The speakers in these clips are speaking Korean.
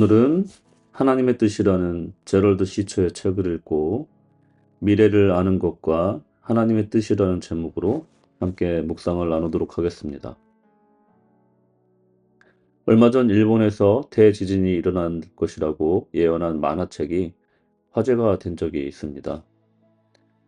오늘은 하나님의 뜻이라는 제럴드 시처의 책을 읽고 미래를 아는 것과 하나님의 뜻이라는 제목으로 함께 묵상을 나누도록 하겠습니다. 얼마 전 일본에서 대지진이 일어날 것이라고 예언한 만화책이 화제가 된 적이 있습니다.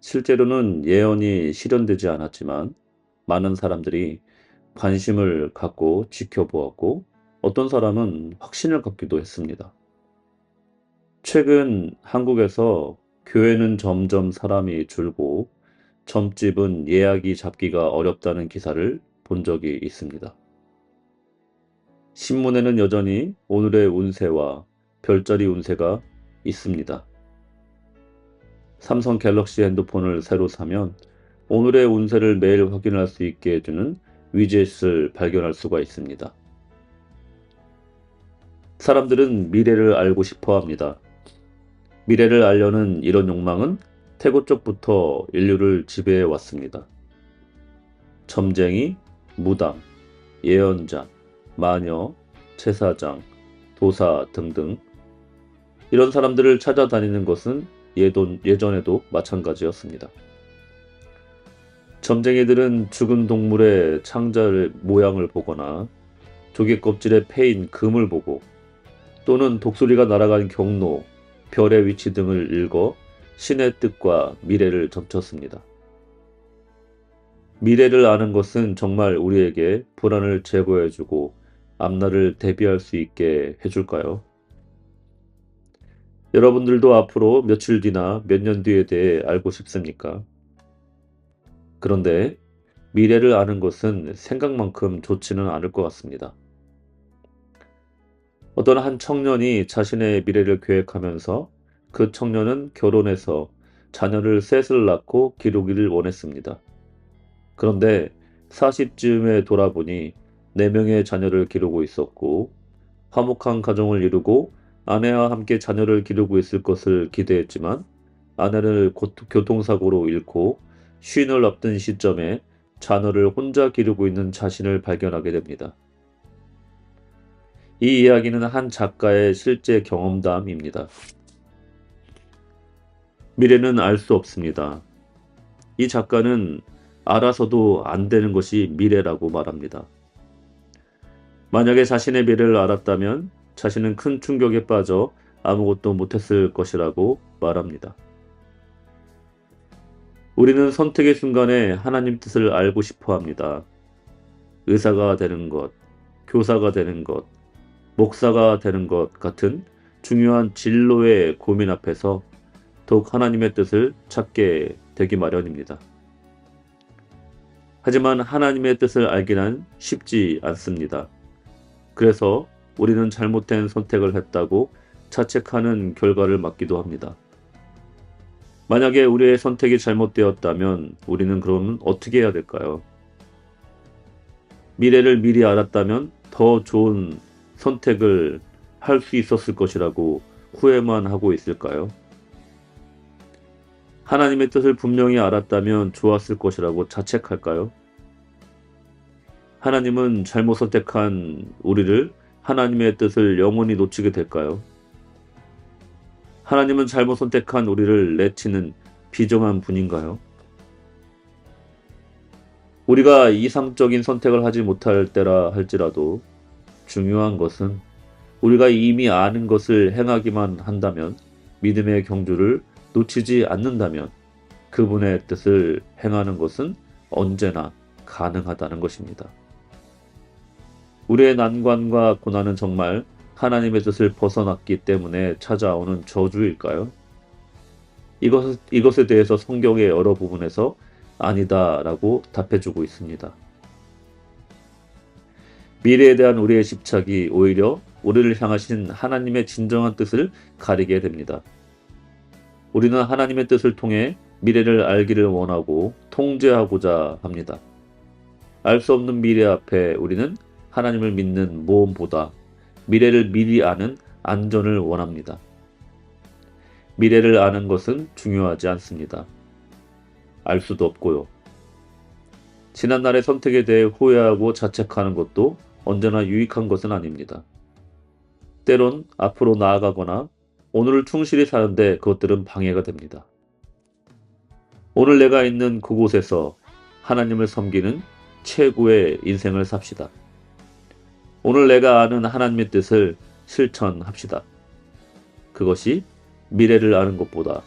실제로는 예언이 실현되지 않았지만 많은 사람들이 관심을 갖고 지켜보았고 어떤 사람은 확신을 갖기도 했습니다. 최근 한국에서 교회는 점점 사람이 줄고 점집은 예약이 잡기가 어렵다는 기사를 본 적이 있습니다. 신문에는 여전히 오늘의 운세와 별자리 운세가 있습니다. 삼성 갤럭시 핸드폰을 새로 사면 오늘의 운세를 매일 확인할 수 있게 해주는 위젯을 발견할 수가 있습니다. 사람들은 미래를 알고 싶어 합니다. 미래를 알려는 이런 욕망은 태고 쪽부터 인류를 지배해 왔습니다. 점쟁이, 무당, 예언자, 마녀, 제사장, 도사 등등 이런 사람들을 찾아다니는 것은 예돈, 예전에도 마찬가지였습니다. 점쟁이들은 죽은 동물의 창자를 모양을 보거나 조개 껍질에 패인 금을 보고 또는 독수리가 날아간 경로, 별의 위치 등을 읽어 신의 뜻과 미래를 점쳤습니다. 미래를 아는 것은 정말 우리에게 불안을 제거해주고 앞날을 대비할 수 있게 해줄까요? 여러분들도 앞으로 며칠 뒤나 몇 년 뒤에 대해 알고 싶습니까? 그런데 미래를 아는 것은 생각만큼 좋지는 않을 것 같습니다. 어떤 한 청년이 자신의 미래를 계획하면서 그 청년은 결혼해서 자녀를 셋을 낳고 기르기를 원했습니다. 그런데 40쯤에 돌아보니 4명의 자녀를 기르고 있었고 화목한 가정을 이루고 아내와 함께 자녀를 기르고 있을 것을 기대했지만 아내를 교통사고로 잃고 쉰을 앞둔 시점에 자녀를 혼자 기르고 있는 자신을 발견하게 됩니다. 이 이야기는 한 작가의 실제 경험담입니다. 미래는 알 수 없습니다. 이 작가는 알아서도 안 되는 것이 미래라고 말합니다. 만약에 자신의 미래를 알았다면 자신은 큰 충격에 빠져 아무것도 못했을 것이라고 말합니다. 우리는 선택의 순간에 하나님 뜻을 알고 싶어 합니다. 의사가 되는 것, 교사가 되는 것, 목사가 되는 것 같은 중요한 진로의 고민 앞에서 더욱 하나님의 뜻을 찾게 되기 마련입니다. 하지만 하나님의 뜻을 알기는 쉽지 않습니다. 그래서 우리는 잘못된 선택을 했다고 자책하는 결과를 맞기도 합니다. 만약에 우리의 선택이 잘못되었다면 우리는 그러면 어떻게 해야 될까요? 미래를 미리 알았다면 더 좋은 선택을 할 수 있었을 것이라고 후회만 하고 있을까요? 하나님의 뜻을 분명히 알았다면 좋았을 것이라고 자책할까요? 하나님은 잘못 선택한 우리를 하나님의 뜻을 영원히 놓치게 될까요? 하나님은 잘못 선택한 우리를 내치는 비정한 분인가요? 우리가 이상적인 선택을 하지 못할 때라 할지라도 중요한 것은 우리가 이미 아는 것을 행하기만 한다면 믿음의 경주를 놓치지 않는다면 그분의 뜻을 행하는 것은 언제나 가능하다는 것입니다. 우리의 난관과 고난은 정말 하나님의 뜻을 벗어났기 때문에 찾아오는 저주일까요? 이것, 이것에 대해서 성경의 여러 부분에서 아니다라고 답해주고 있습니다. 미래에 대한 우리의 집착이 오히려 우리를 향하신 하나님의 진정한 뜻을 가리게 됩니다. 우리는 하나님의 뜻을 통해 미래를 알기를 원하고 통제하고자 합니다. 알 수 없는 미래 앞에 우리는 하나님을 믿는 모험보다 미래를 미리 아는 안전을 원합니다. 미래를 아는 것은 중요하지 않습니다. 알 수도 없고요. 지난날의 선택에 대해 후회하고 자책하는 것도 언제나 유익한 것은 아닙니다. 때론 앞으로 나아가거나 오늘을 충실히 사는데 그것들은 방해가 됩니다. 오늘 내가 있는 그곳에서 하나님을 섬기는 최고의 인생을 삽시다. 오늘 내가 아는 하나님의 뜻을 실천합시다. 그것이 미래를 아는 것보다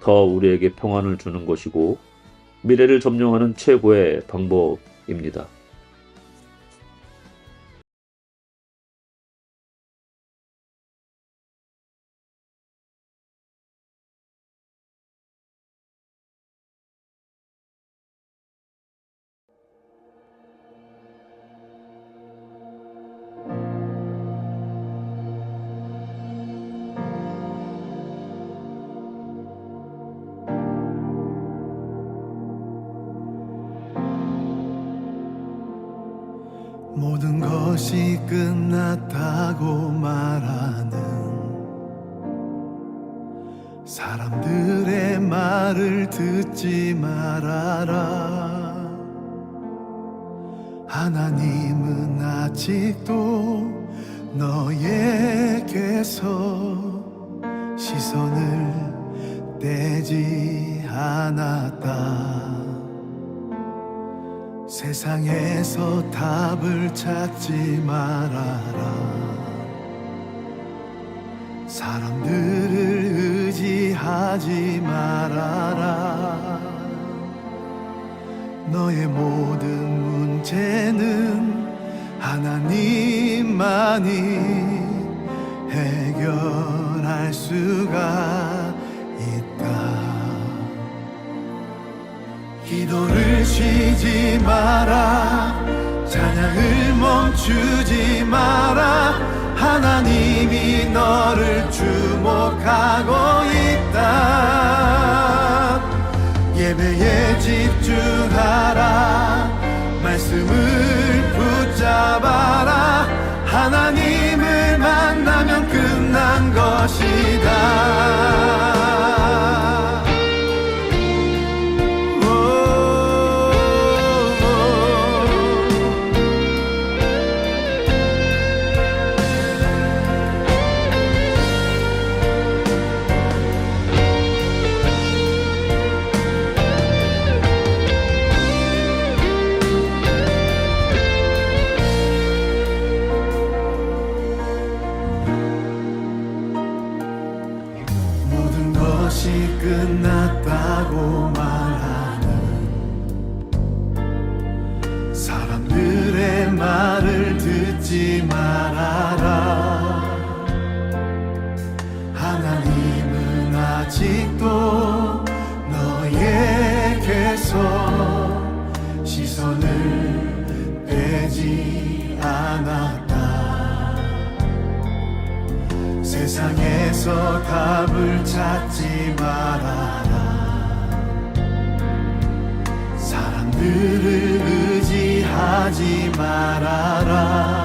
더 우리에게 평안을 주는 것이고 미래를 점령하는 최고의 방법입니다. 모든 것이 끝났다고 말하는 사람들의 말을 듣지 말아라. 하나님은 아직도 너에게서 시선을 떼지 않았다. 세상에서 답을 찾지 말아라. 사람들을 의지하지 말아라. 너의 모든 문제는 하나님만이 해결할 수가 있다. 기도를 쉬지 마라. 찬양을 멈추지 마라. 하나님이 너를 주목하고 있다. 예배에 집중하라. 말씀을 붙잡아라. 하나님을 만나면 끝난 것이다 아직도 너에게서 시선을 빼지 않았다. 세상에서 답을 찾지 말아라. 사람들을 의지하지 말아라